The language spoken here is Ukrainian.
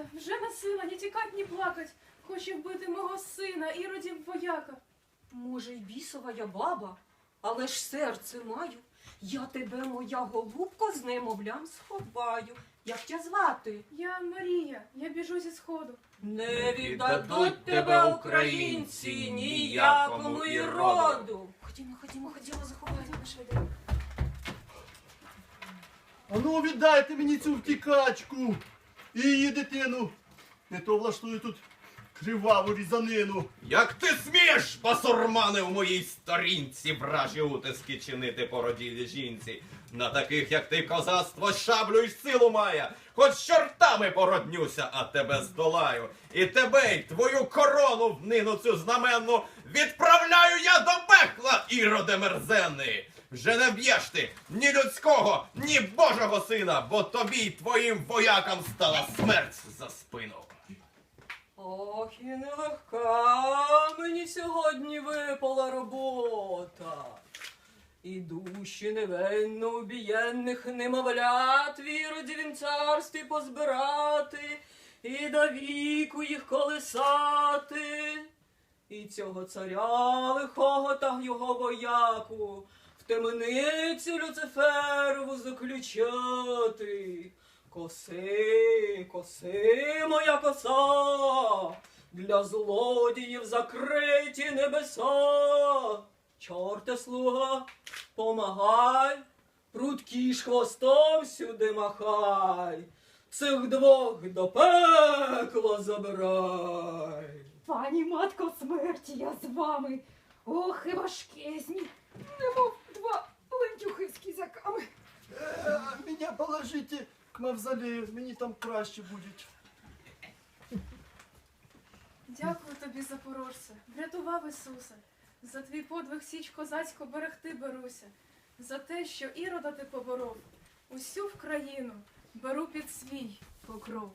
тікайте, вже на сила, ні тікать, ні плакать. Хоче вбити мого сина, іродів вояка. Може, й бісова я баба, але ж серце маю. Я тебе, моя голубко, з немовлям сховаю. Як тебе звати? Я Марія, я біжу зі сходу. Не віддадуть тебе українці ніякому і роду. Ходімо, ходімо, ходімо, заховаємо швиденько. Ану, віддайте мені цю втікачку і її дитину. Не то влаштую тут криваву різанину. Як ти смієш, басурмане, в моїй сторінці вражі утиски чинити породілі жінці? На таких, як ти, козацтво шаблю й силу має, хоч з чортами породнюся, а тебе здолаю. І тебе, й твою корону в нину цю знаменну відправляю я до пекла, іроде мерзенний. Вже не б'єш ти ні людського, ні божого сина, бо тобі й твоїм воякам стала смерть за спину. Ох, і нелегка мені сьогодні випала робота. І душі невинно убієнних немовлят в іродівім царстві позбирати, і до віку їх колесати. І цього царя лихого та його вояку темницю Люциферову заключати. Коси, коси, моя коса, для злодіїв закриті небеса. Чорте слуга, помагай, прудкі ж хвостом сюди махай, цих двох до пекла забирай. Пані матко смерті, я з вами. Ох, і важкезні, немов Мене к мавзолею, мені там краще буде. Дякую тобі, запорожце, врятував Ісусе. За твій подвиг січ козацько берегти беруся. За те, що ірода ти поборов. Усю в країну беру під свій покров.